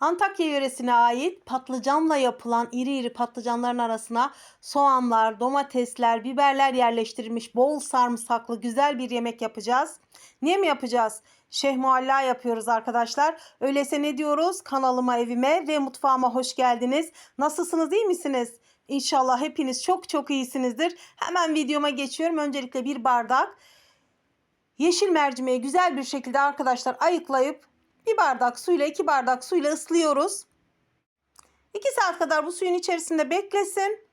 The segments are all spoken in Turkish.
Antakya yöresine ait patlıcanla yapılan iri iri patlıcanların arasına soğanlar, domatesler, biberler yerleştirilmiş bol sarımsaklı güzel bir yemek yapacağız. Niye mi yapacağız? Şeyh Mualla yapıyoruz arkadaşlar. Öyleyse ne diyoruz? Kanalıma, evime ve mutfağıma hoş geldiniz. Nasılsınız, iyi misiniz? İnşallah hepiniz çok çok iyisinizdir. Hemen videoma geçiyorum. Öncelikle bir bardak yeşil mercimeği güzel bir şekilde arkadaşlar ayıklayıp bir bardak suyla iki bardak suyla ıslıyoruz. 2 saat kadar bu suyun içerisinde beklesin.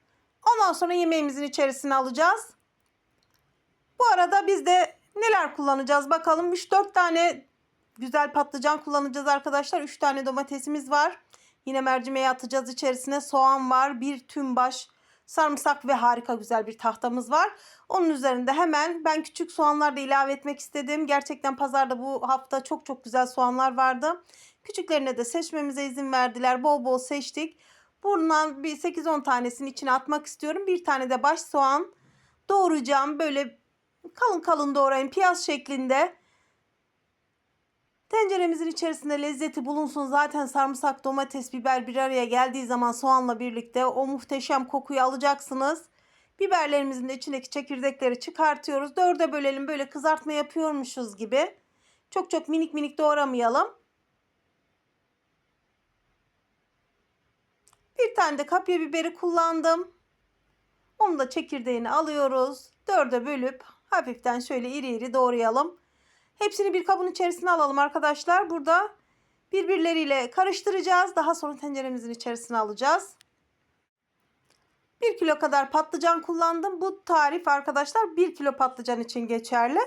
Ondan sonra yemeğimizin içerisine alacağız. Bu arada biz de neler kullanacağız bakalım. 3-4 tane güzel patlıcan kullanacağız arkadaşlar. 3 tane domatesimiz var. Yine mercimeği atacağız içerisine. Soğan var. Bir tüm baş sarımsak ve harika güzel bir tahtamız var. Onun üzerinde hemen ben küçük soğanlar da ilave etmek istedim. Gerçekten pazarda bu hafta çok çok güzel soğanlar vardı. Küçüklerine de seçmemize izin verdiler. Bol bol seçtik. Bundan bir 8-10 tanesini içine atmak istiyorum. Bir tane de baş soğan doğrayacağım. Böyle kalın kalın doğrayın piyaz şeklinde. Tenceremizin içerisinde lezzeti bulunsun. Zaten sarımsak, domates, biber bir araya geldiği zaman soğanla birlikte o muhteşem kokuyu alacaksınız. Biberlerimizin de içindeki çekirdekleri çıkartıyoruz. Dörde bölelim böyle kızartma yapıyormuşuz gibi. Çok çok minik minik doğramayalım. Bir tane de kapya biberi kullandım. Onu da çekirdeğini alıyoruz. Dörde bölüp hafiften şöyle iri iri doğrayalım. Hepsini bir kabın içerisine alalım arkadaşlar. Burada birbirleriyle karıştıracağız. Daha sonra tenceremizin içerisine alacağız. 1 kilo kadar patlıcan kullandım. Bu tarif arkadaşlar 1 kilo patlıcan için geçerli.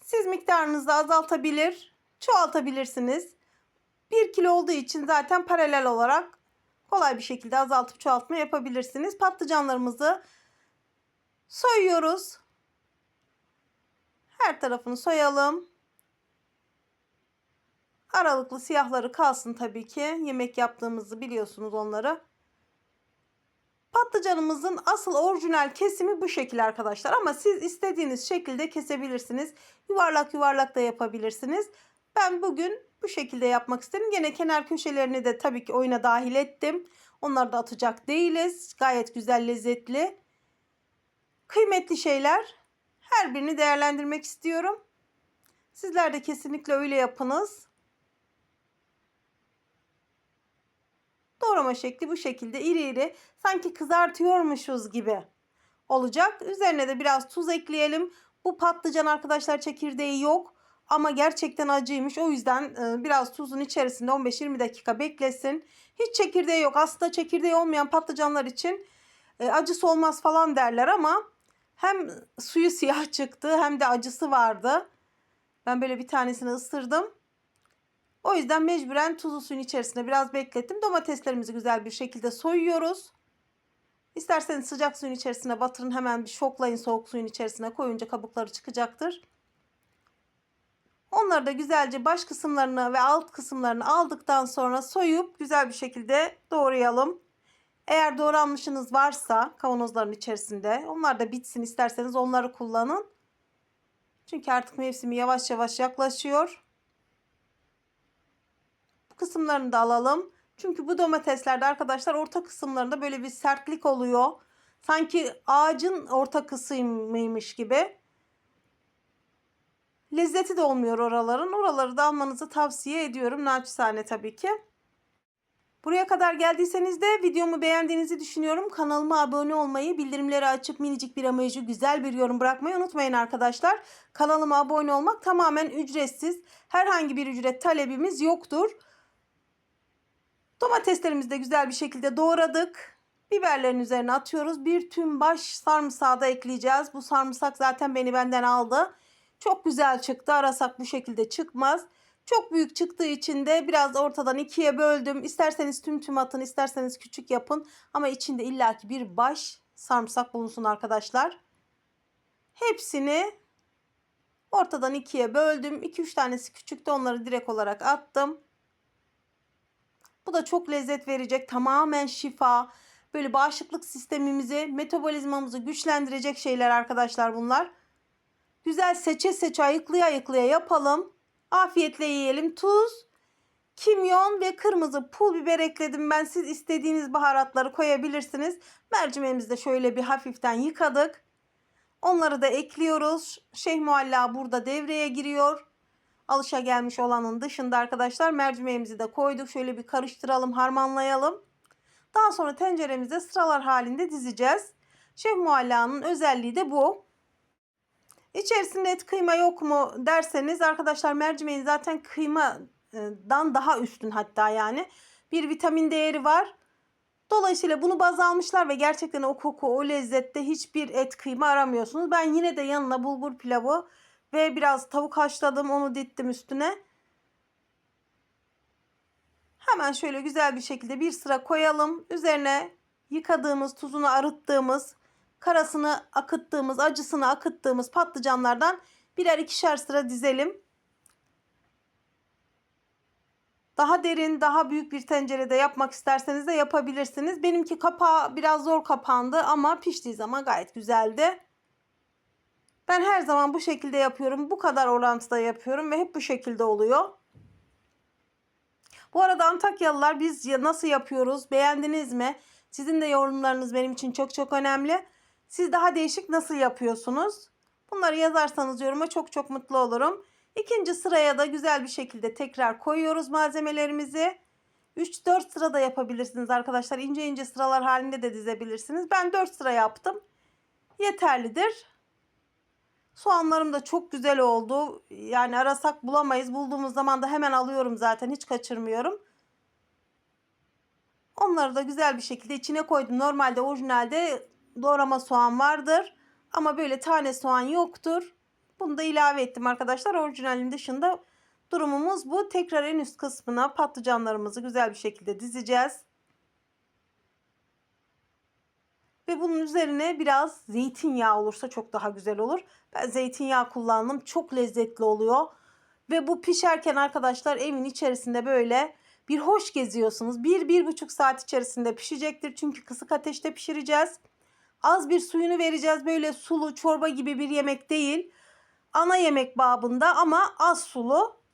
Siz miktarınızı azaltabilir, çoğaltabilirsiniz. 1 kilo olduğu için zaten paralel olarak kolay bir şekilde azaltıp çoğaltma yapabilirsiniz. Patlıcanlarımızı soyuyoruz. Her tarafını soyalım. Aralıklı siyahları kalsın tabii ki. Yemek yaptığımızı biliyorsunuz onları. Patlıcanımızın asıl orijinal kesimi bu şekil arkadaşlar. Ama siz istediğiniz şekilde kesebilirsiniz. Yuvarlak yuvarlak da yapabilirsiniz. Ben bugün bu şekilde yapmak istedim. Gene kenar köşelerini de tabii ki oyuna dahil ettim. Onları da atacak değiliz. Gayet güzel lezzetli. Kıymetli şeyler. Her birini değerlendirmek istiyorum. Sizler de kesinlikle öyle yapınız. Doğrama şekli bu şekilde iri iri sanki kızartıyormuşuz gibi olacak. Üzerine de biraz tuz ekleyelim. Bu patlıcan arkadaşlar çekirdeği yok ama gerçekten acıymış. O yüzden biraz tuzun içerisinde 15-20 dakika beklesin. Hiç çekirdeği yok. Aslında çekirdeği olmayan patlıcanlar için acısı olmaz falan derler ama hem suyu siyah çıktı hem de acısı vardı. Ben böyle bir tanesini ısırdım. O yüzden mecburen tuzlu suyun içerisinde biraz beklettim. Domateslerimizi güzel bir şekilde soyuyoruz. İsterseniz sıcak suyun içerisine batırın. Hemen bir şoklayın soğuk suyun içerisine koyunca kabukları çıkacaktır. Onları da güzelce baş kısımlarını ve alt kısımlarını aldıktan sonra soyup güzel bir şekilde doğrayalım. Eğer doğranmışınız varsa kavanozların içerisinde onlar da bitsin isterseniz onları kullanın. Çünkü artık mevsimi yavaş yavaş yaklaşıyor. Bu kısımlarını da alalım. Çünkü bu domateslerde arkadaşlar orta kısımlarında böyle bir sertlik oluyor. Sanki ağacın orta kısmıymış gibi. Lezzeti de olmuyor oraların. Oraları da almanızı tavsiye ediyorum. Naçizane tabii ki. Buraya kadar geldiyseniz de videomu beğendiğinizi düşünüyorum. Kanalıma abone olmayı, bildirimleri açıp minicik bir emoji, güzel bir yorum bırakmayı unutmayın arkadaşlar. Kanalıma abone olmak tamamen ücretsiz. Herhangi bir ücret talebimiz yoktur. Domateslerimizi de güzel bir şekilde doğradık. Biberlerin üzerine atıyoruz. Bir tüm baş sarımsağı da ekleyeceğiz. Bu sarımsak zaten beni benden aldı. Çok güzel çıktı. Arasak bu şekilde çıkmaz. Çok büyük çıktığı için de biraz ortadan ikiye böldüm. İsterseniz tüm tüm atın, isterseniz küçük yapın. Ama içinde illaki bir baş sarımsak bulunsun arkadaşlar. Hepsini ortadan ikiye böldüm. 2-3 tanesi küçüktü onları direkt olarak attım. Bu da çok lezzet verecek. Tamamen şifa. Böyle bağışıklık sistemimizi, metabolizmamızı güçlendirecek şeyler arkadaşlar bunlar. Güzel seçe seçe ayıklaya ayıklaya yapalım. Afiyetle yiyelim. Tuz, kimyon ve kırmızı pul biber ekledim ben. Siz istediğiniz baharatları koyabilirsiniz. Mercimeğimizi de şöyle bir hafiften yıkadık. Onları da ekliyoruz. Şeyh Mualla burada devreye giriyor. Alışa gelmiş olanın dışında arkadaşlar mercimeğimizi de koyduk. Şöyle bir karıştıralım, harmanlayalım. Daha sonra tenceremize sıralar halinde dizeceğiz. Şeyh Mualla'nın özelliği de bu. İçerisinde et kıyma yok mu derseniz arkadaşlar mercimeğin zaten kıymadan daha üstün hatta yani. Bir vitamin değeri var. Dolayısıyla bunu baz almışlar ve gerçekten o koku, o lezzette hiçbir et kıyma aramıyorsunuz. Ben yine de yanına bulgur pilavı ve biraz tavuk haşladım, onu dittim üstüne. Hemen şöyle güzel bir şekilde bir sıra koyalım. Üzerine yıkadığımız, tuzunu arıttığımız, karasını akıttığımız, acısını akıttığımız patlıcanlardan birer ikişer sıra dizelim. Daha derin, daha büyük bir tencerede yapmak isterseniz de yapabilirsiniz. Benimki kapağı biraz zor kapandı ama piştiği zaman gayet güzeldi. Ben her zaman bu şekilde yapıyorum. Bu kadar orantıda yapıyorum ve hep bu şekilde oluyor. Bu arada Antakyalılar biz nasıl yapıyoruz? Beğendiniz mi? Sizin de yorumlarınız benim için çok çok önemli. Siz daha değişik nasıl yapıyorsunuz? Bunları yazarsanız yoruma çok çok mutlu olurum. İkinci sıraya da güzel bir şekilde tekrar koyuyoruz malzemelerimizi. 3-4 sıra da yapabilirsiniz arkadaşlar. İnce ince sıralar halinde de dizebilirsiniz. Ben 4 sıra yaptım. Yeterlidir. Soğanlarım da çok güzel oldu. Yani arasak bulamayız. Bulduğumuz zaman da hemen alıyorum zaten. Hiç kaçırmıyorum. Onları da güzel bir şekilde içine koydum. Normalde orijinalde doğrama soğan vardır. Ama böyle tane soğan yoktur. Bunu da ilave ettim arkadaşlar. Orijinalin dışında durumumuz bu. Tekrar en üst kısmına patlıcanlarımızı güzel bir şekilde dizeceğiz. Ve bunun üzerine biraz zeytinyağı olursa çok daha güzel olur. Ben zeytinyağı kullandım. Çok lezzetli oluyor. Ve bu pişerken arkadaşlar evin içerisinde böyle bir hoş geziyorsunuz. Bir, bir buçuk saat içerisinde pişecektir. Çünkü kısık ateşte pişireceğiz. Az bir suyunu vereceğiz. Böyle sulu çorba gibi bir yemek değil. Ana yemek babında ama az sulu.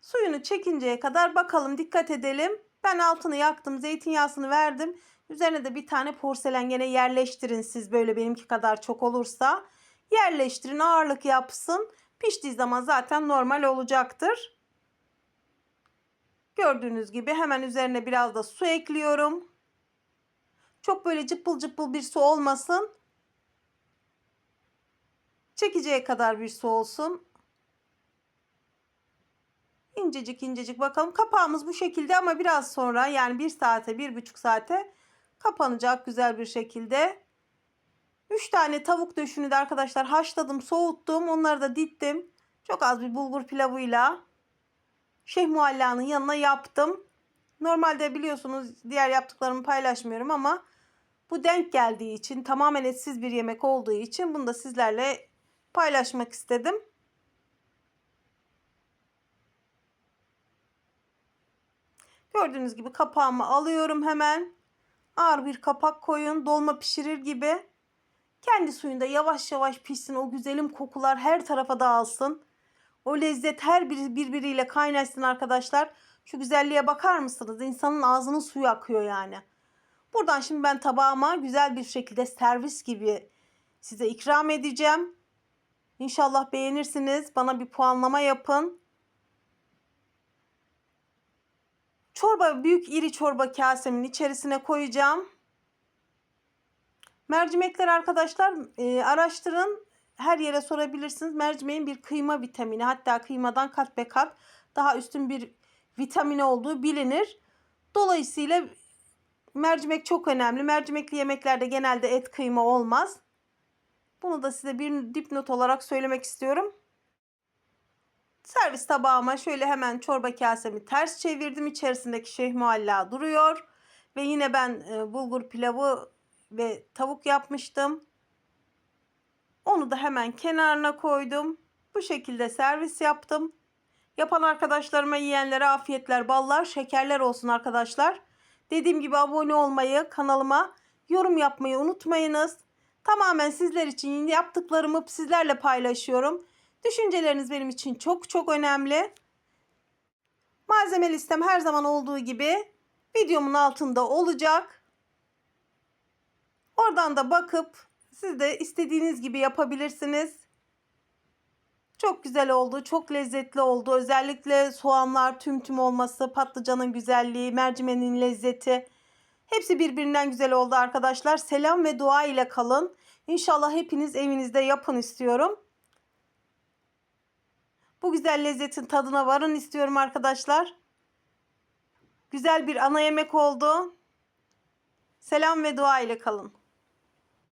Suyunu çekinceye kadar bakalım dikkat edelim. Ben altını yaktım zeytinyağını verdim. Üzerine de bir tane porselen gene yerleştirin siz böyle benimki kadar çok olursa. Yerleştirin ağırlık yapsın. Piştiği zaman zaten normal olacaktır. Gördüğünüz gibi hemen üzerine biraz da su ekliyorum. Çok böyle cıppıl cıppıl bir su olmasın. Çekeceğe kadar bir su olsun. İncecik incecik bakalım. Kapağımız bu şekilde ama biraz sonra yani bir saate bir buçuk saate kapanacak güzel bir şekilde. 3 tane tavuk döşünü de arkadaşlar haşladım soğuttum. Onları da dittim. Çok az bir bulgur pilavıyla Şeyh Mualla'nın yanına yaptım. Normalde biliyorsunuz diğer yaptıklarımı paylaşmıyorum ama bu denk geldiği için tamamen etsiz bir yemek olduğu için bunu da sizlerle paylaşmak istedim. Gördüğünüz gibi kapağımı alıyorum hemen. Ağır bir kapak koyun. Dolma pişirir gibi. Kendi suyunda yavaş yavaş pişsin. O güzelim kokular her tarafa dağılsın. O lezzet her biri birbiriyle kaynaşsın arkadaşlar. Şu güzelliğe bakar mısınız? İnsanın ağzının suyu akıyor yani. Buradan şimdi ben tabağıma güzel bir şekilde servis gibi size ikram edeceğim. İnşallah beğenirsiniz. Bana bir puanlama yapın. Çorba büyük iri çorba kasemin içerisine koyacağım. Mercimekler arkadaşlar e, araştırın. Her yere sorabilirsiniz. Mercimeğin bir kıyma vitamini hatta kıymadan kat be kat daha üstün bir vitamini olduğu bilinir. Dolayısıyla mercimek çok önemli. Mercimekli yemeklerde genelde et kıyma olmaz. Bunu da size bir dipnot olarak söylemek istiyorum. Servis tabağıma şöyle hemen çorba kasemi ters çevirdim. İçerisindeki şeyh mualla duruyor. Ve yine ben e, bulgur pilavı ve tavuk yapmıştım. Onu da hemen kenarına koydum. Bu şekilde servis yaptım. Yapan arkadaşlarıma yiyenlere afiyetler, ballar, şekerler olsun arkadaşlar. Dediğim gibi abone olmayı, kanalıma yorum yapmayı unutmayınız. Tamamen sizler için yaptıklarımı sizlerle paylaşıyorum. Düşünceleriniz benim için çok çok önemli. Malzeme listem her zaman olduğu gibi videomun altında olacak. Oradan da bakıp siz de istediğiniz gibi yapabilirsiniz. Çok güzel oldu, çok lezzetli oldu. Özellikle soğanlar tüm tüm olması, patlıcanın güzelliği, mercimeğin lezzeti. Hepsi birbirinden güzel oldu arkadaşlar. Selam ve dua ile kalın. İnşallah hepiniz evinizde yapın istiyorum. Bu güzel lezzetin tadına varın istiyorum arkadaşlar. Güzel bir ana yemek oldu. Selam ve dua ile kalın.